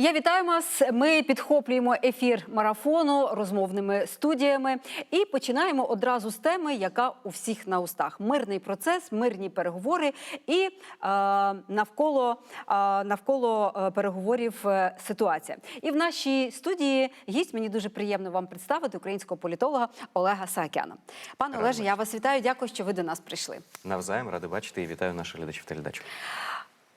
Я вітаю вас. Ми підхоплюємо ефір марафону розмовними студіями і починаємо одразу з теми, яка у всіх на устах: мирний процес, мирні переговори і е, навколо, е, навколо е, переговорів е, ситуація. І в нашій студії гість мені дуже приємно вам представити українського політолога Олега Саакяна. Пане Олеже, я вас вітаю. Дякую, що ви до нас прийшли. Навзаєм радий бачити і вітаю наших глядачів та глядачів.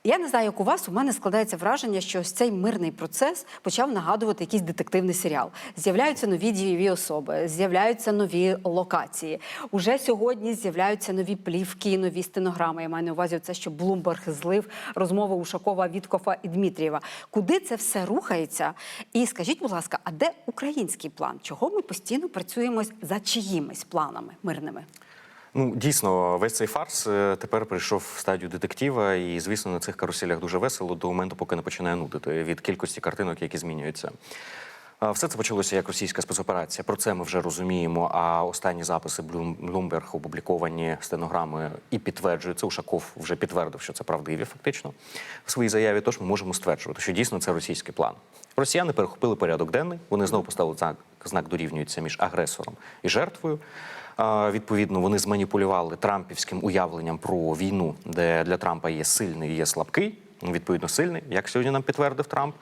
Я не знаю, як у вас у мене складається враження, що ось цей мирний процес почав нагадувати якийсь детективний серіал. З'являються нові дієві особи, з'являються нові локації. Уже сьогодні з'являються нові плівки, нові стенограми. Я маю на увазі це, що Блумберг злив розмови Ушакова, Віткофа і Дмитрієва. Куди це все рухається? І скажіть, будь ласка, а де український план? Чого ми постійно працюємо за чиїмись планами мирними? Ну дійсно, весь цей фарс е, тепер прийшов в стадію детектива, і звісно, на цих каруселях дуже весело до моменту, поки не починає нудити від кількості картинок, які змінюються. Все це почалося як російська спецоперація. Про це ми вже розуміємо. А останні записи Блум- Bloomberg опубліковані стенограми і підтверджують це. Ушаков вже підтвердив, що це правдиві, фактично в своїй заяві. Тож ми можемо стверджувати, що дійсно це російський план. Росіяни перехопили порядок денний. Вони знову поставили знак, знак дорівнюється між агресором і жертвою. Відповідно, вони зманіпулювали трампівським уявленням про війну, де для Трампа є сильний і є слабкий. Ну, Відповідно, сильний, як сьогодні нам підтвердив Трамп.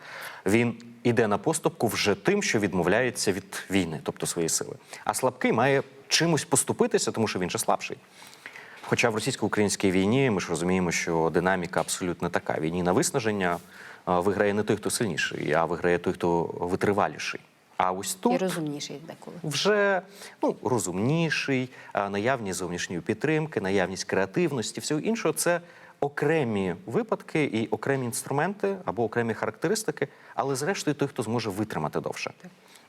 Він іде на поступку вже тим, що відмовляється від війни, тобто своєї сили. А слабкий має чимось поступитися, тому що він же слабший. Хоча в російсько-українській війні ми ж розуміємо, що динаміка абсолютно така. Війні на виснаження виграє не той, хто сильніший, а виграє той, хто витриваліший. А ось тут І розумніший деколи. вже ну розумніший, наявність зовнішньої підтримки, наявність креативності, всього іншого це окремі випадки і окремі інструменти або окремі характеристики, але зрештою той, хто зможе витримати довше.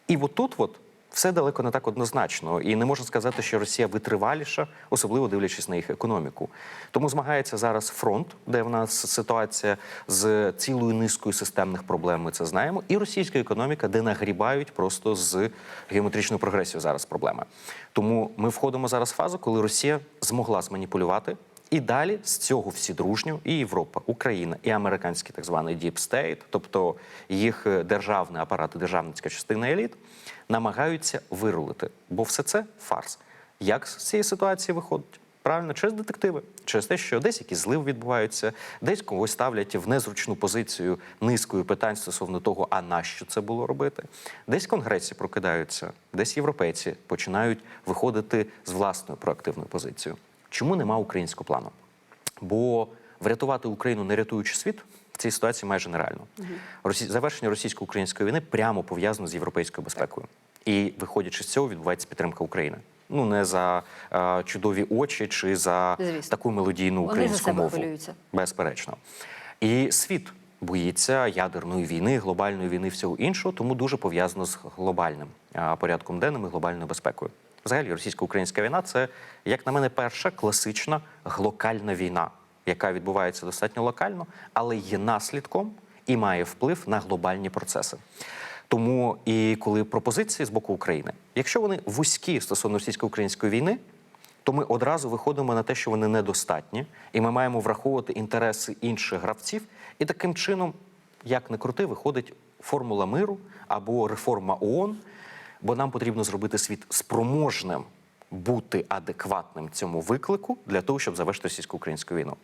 І отут от все далеко не так однозначно, і не можна сказати, що Росія витриваліша, особливо дивлячись на їх економіку. Тому змагається зараз фронт, де в нас ситуація з цілою низкою системних проблем. Ми це знаємо, і російська економіка, де нагрібають просто з геометричною прогресією зараз проблеми. Тому ми входимо зараз в фазу, коли Росія змогла зманіпулювати. І далі з цього всі дружньо, і Європа, Україна, і американський так званий Deep State, тобто їх е, державний апарат, державницька частина еліт, намагаються вирулити. Бо все це фарс. Як з цієї ситуації виходить? Правильно, через детективи, через те, що десь якісь злив відбуваються, десь когось ставлять в незручну позицію низкою питань стосовно того, а нащо це було робити. Десь конгресі прокидаються, десь європейці починають виходити з власною проактивною позицією. Чому нема українського плану? Бо врятувати Україну, не рятуючи світ, в цій ситуації майже нереально. Росі... Завершення російсько-української війни прямо пов'язано з європейською безпекою. І виходячи з цього, відбувається підтримка України. Ну не за е, чудові очі чи за Звісно. таку мелодійну Вони за українську себе мову. хвилюються. Безперечно. І світ боїться ядерної війни, глобальної війни, всього іншого, тому дуже пов'язано з глобальним а, порядком денним і глобальною безпекою. Взагалі, російсько-українська війна це, як на мене, перша класична глокальна війна, яка відбувається достатньо локально, але є наслідком і має вплив на глобальні процеси. Тому і коли пропозиції з боку України, якщо вони вузькі стосовно російсько-української війни, то ми одразу виходимо на те, що вони недостатні, і ми маємо враховувати інтереси інших гравців. І таким чином, як не крути, виходить формула миру або реформа ООН, бо нам потрібно зробити світ спроможним бути адекватним цьому виклику для того, щоб завершити російсько-українську війну.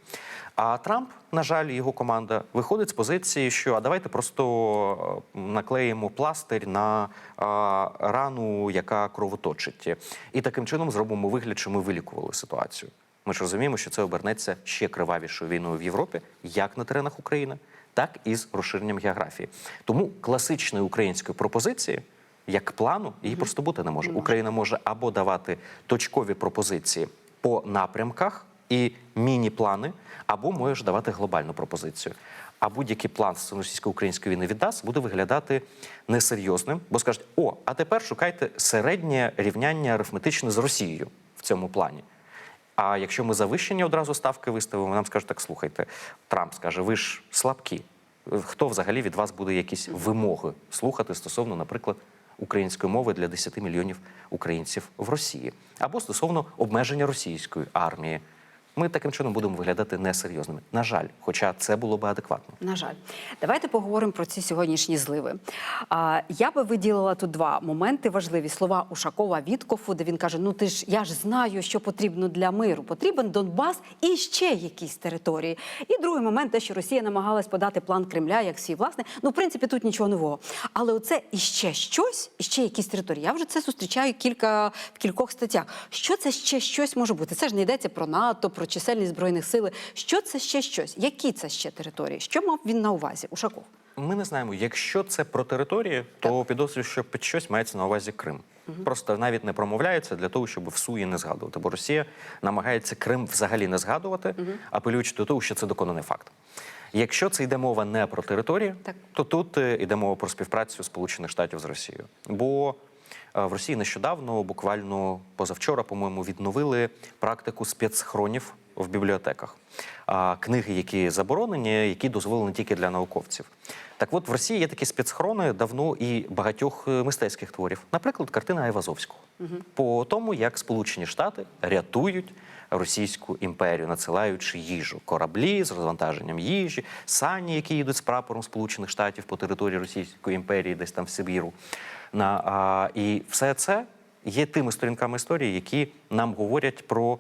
А Трамп, на жаль, його команда виходить з позиції, що а давайте просто е, наклеїмо пластир на а, рану, яка кровоточить, і таким чином зробимо вигляд, що ми вилікували ситуацію. Ми ж розуміємо, що це обернеться ще кривавішою війною в Європі, як на теренах України, так і з розширенням географії. Тому класичної української пропозиції як плану її просто бути не може. Україна може або давати точкові пропозиції по напрямках і міні-плани, або може давати глобальну пропозицію. А будь-який план російсько-української війни віддасть буде виглядати несерйозним, бо скажуть: о, а тепер шукайте середнє рівняння арифметичне з Росією в цьому плані. А якщо ми завищені одразу ставки виставимо, нам скажуть, так слухайте, Трамп скаже, ви ж слабкі. Хто взагалі від вас буде якісь вимоги слухати стосовно, наприклад, української мови для 10 мільйонів українців в Росії, або стосовно обмеження російської армії. Ми таким чином будемо виглядати несерйозними. На жаль, хоча це було би адекватно. На жаль, давайте поговоримо про ці сьогоднішні зливи. А, я би виділила тут два моменти важливі слова Ушакова Віткофу, де він каже: Ну ти ж я ж знаю, що потрібно для миру. Потрібен Донбас і ще якісь території. І другий момент, те, що Росія намагалась подати план Кремля як свій власний. Ну, в принципі, тут нічого нового. Але оце іще щось, іще якісь території. Я вже це зустрічаю кілька в кількох статтях. Що це ще щось може бути? Це ж не йдеться про НАТО, про чисельність збройних сил. Що це ще щось? Які це ще території? Що мав він на увазі? Ушаков. Ми не знаємо, якщо це про території, то підозрюю, що під щось мається на увазі Крим. Просто навіть не промовляється для того, щоб в суї не згадувати. Бо Росія намагається Крим взагалі не згадувати, апелюючи до того, що це доконаний факт. Якщо це йде мова не про території, Так. то тут е, йде мова про співпрацю Сполучених Штатів з Росією. Бо в Росії нещодавно, буквально позавчора, по-моєму, відновили практику спецхронів в бібліотеках. Книги, які заборонені, які дозволені тільки для науковців. Так от в Росії є такі спецхрони давно і багатьох е, мистецьких творів. Наприклад, картина Айвазовського. По тому, як Сполучені Штати рятують Російську імперію, надсилаючи їжу, кораблі з розвантаженням їжі, сані, які їдуть з прапором Сполучених Штатів по території Російської імперії, десь там в Сибіру. На, а, і все це є тими сторінками історії, які нам говорять про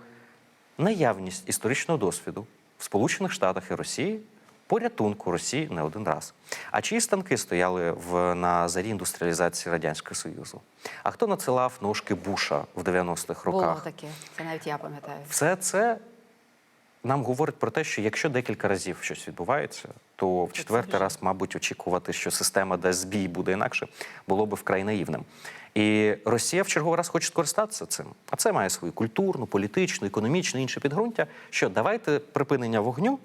наявність історичного досвіду в Сполучених Штатах і Росії порятунку Росії не один раз. А чиї станки стояли в, на зарі індустріалізації Радянського Союзу? А хто надсилав ножки Буша в 90-х Було роках? таке. Це навіть я пам'ятаю. Все це нам говорить про те, що якщо декілька разів щось відбувається, то в четвертий раз, мабуть, очікувати, що система дасть збій буде інакше, було би вкрай наївним. І Росія в черговий раз хоче скористатися цим. А це має свою культурну, політичну, економічну інше підґрунтя. Що давайте припинення вогню,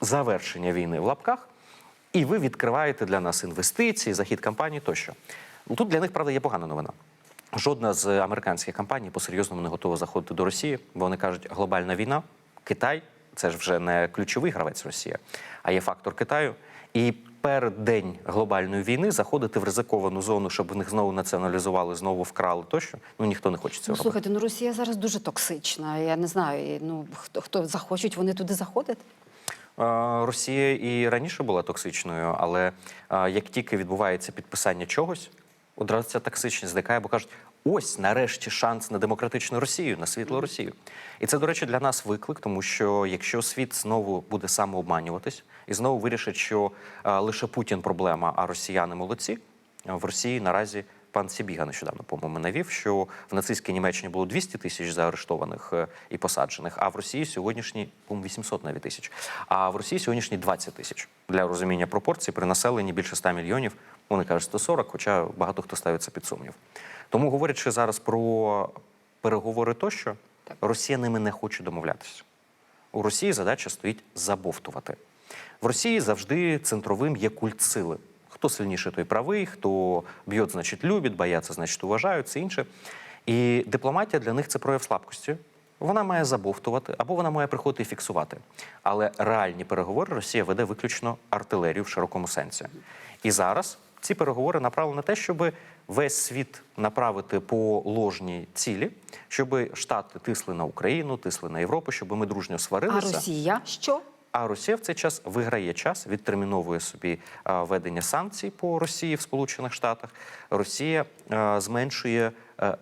завершення війни в лапках, і ви відкриваєте для нас інвестиції, захід кампанії тощо. Ну, Тут для них, правда, є погана новина. Жодна з американських компаній по-серйозному не готова заходити до Росії, бо вони кажуть, глобальна війна, Китай це ж вже не ключовий гравець Росія, а є фактор Китаю. І перед день глобальної війни заходити в ризиковану зону, щоб в них знову націоналізували, знову вкрали тощо. Ну ніхто не хоче цього Ну, робити. слухайте, ну Росія зараз дуже токсична. Я не знаю. Ну хто хто захочуть, вони туди заходять. Е, Росія і раніше була токсичною, але як тільки відбувається підписання чогось, одразу ця токсичність зникає, бо кажуть, ось нарешті шанс на демократичну Росію, на світлу Росію. І це, до речі, для нас виклик, тому що якщо світ знову буде самообманюватись і знову вирішить, що е, лише Путін проблема, а росіяни молодці, в Росії наразі. Пан Сібіга нещодавно, по-моєму, навів, що в нацистській Німеччині було 200 тисяч заарештованих е, і посаджених, а в Росії сьогоднішні, по-моєму, 800 навіть тисяч. А в Росії сьогоднішні 20 тисяч. Для розуміння пропорцій при населенні більше 100 мільйонів, вони кажуть 140, хоча багато хто ставиться під сумнів. Тому, говорячи зараз про переговори тощо, Росія ними не хоче домовлятися. У Росії задача стоїть забовтувати. В Росії завжди центровим є культ сили. Хто сильніше, той правий, хто б'є, значить любить, бояться, значить уважають, це інше. І дипломатія для них це прояв слабкості. Вона має забовтувати або вона має приходити і фіксувати. Але реальні переговори Росія веде виключно артилерію в широкому сенсі. І зараз ці переговори направлені на те, щоб весь світ направити по ложній цілі, щоб Штати тисли на Україну, тисли на Європу, щоб ми дружньо сварилися. А. Росія що? А Росія в цей час виграє час, відтерміновує собі ведення санкцій по Росії в Сполучених Штатах. Росія зменшує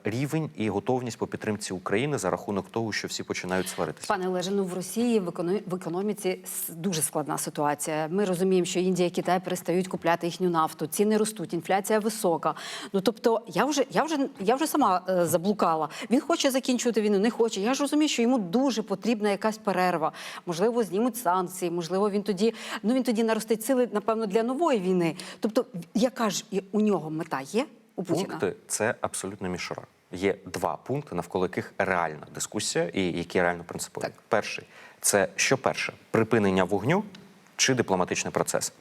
рівень і готовність по підтримці України за рахунок того, що всі починають сваритися. Пане Олеже, ну в Росії в економіці дуже складна ситуація. Ми розуміємо, що Індія і Китай перестають купляти їхню нафту, ціни ростуть, інфляція висока. Ну тобто, я вже я вже я вже сама е, заблукала. Він хоче закінчувати війну, не хоче. Я ж розумію, що йому дуже потрібна якась перерва. Можливо, знімуть санкції, можливо, він тоді ну він тоді наростить сили, напевно, для нової війни. Тобто, яка ж у нього мета є у Путіна? Пункти це абсолютно мішура. Є два пункти, навколо яких реальна дискусія і які реально принципові. Так. Перший це що перше припинення вогню чи дипломатичний процес.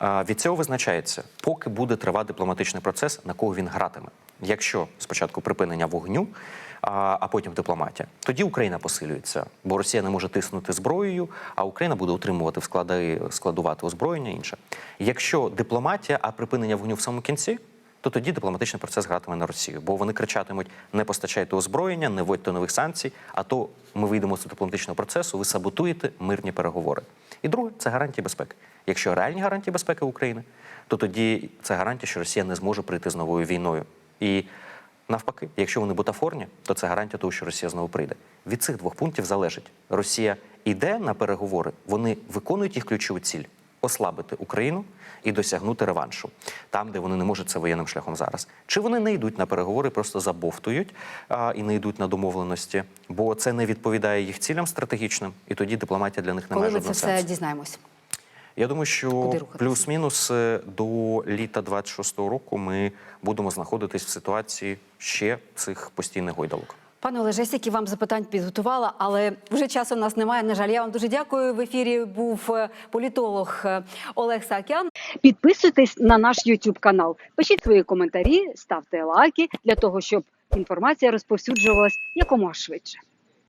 Від цього визначається, поки буде тривати дипломатичний процес, на кого він гратиме. Якщо спочатку припинення вогню, а потім дипломатія, тоді Україна посилюється, бо Росія не може тиснути зброєю, а Україна буде утримувати в склади, складувати озброєння інше. Якщо дипломатія, а припинення вогню в самому кінці, то тоді дипломатичний процес гратиме на Росію, бо вони кричатимуть: не постачайте озброєння, не вводьте нових санкцій. А то ми вийдемо з дипломатичного процесу, ви саботуєте мирні переговори. І друге це гарантії безпеки. Якщо реальні гарантії безпеки України, то тоді це гарантія, що Росія не зможе прийти з новою війною. І навпаки, якщо вони бутафорні, то це гарантія того, що Росія знову прийде. Від цих двох пунктів залежить: Росія йде на переговори, вони виконують їх ключову ціль ослабити Україну і досягнути реваншу там, де вони не можуть це воєнним шляхом зараз. Чи вони не йдуть на переговори, просто забовтують а, і не йдуть на домовленості, бо це не відповідає їх цілям стратегічним, і тоді дипломатія для них не Коли має ми це жодного все дізнаємось? Я думаю, що плюс-мінус е, до літа 26-го року ми будемо знаходитись в ситуації ще цих постійних гойдалок. Пане Олеже, стільки вам запитань підготувала, але вже часу в нас немає. На жаль, я вам дуже дякую. В ефірі був е, політолог е, Олег Сакян. Підписуйтесь на наш YouTube канал, пишіть свої коментарі, ставте лайки для того, щоб інформація розповсюджувалась якомога швидше.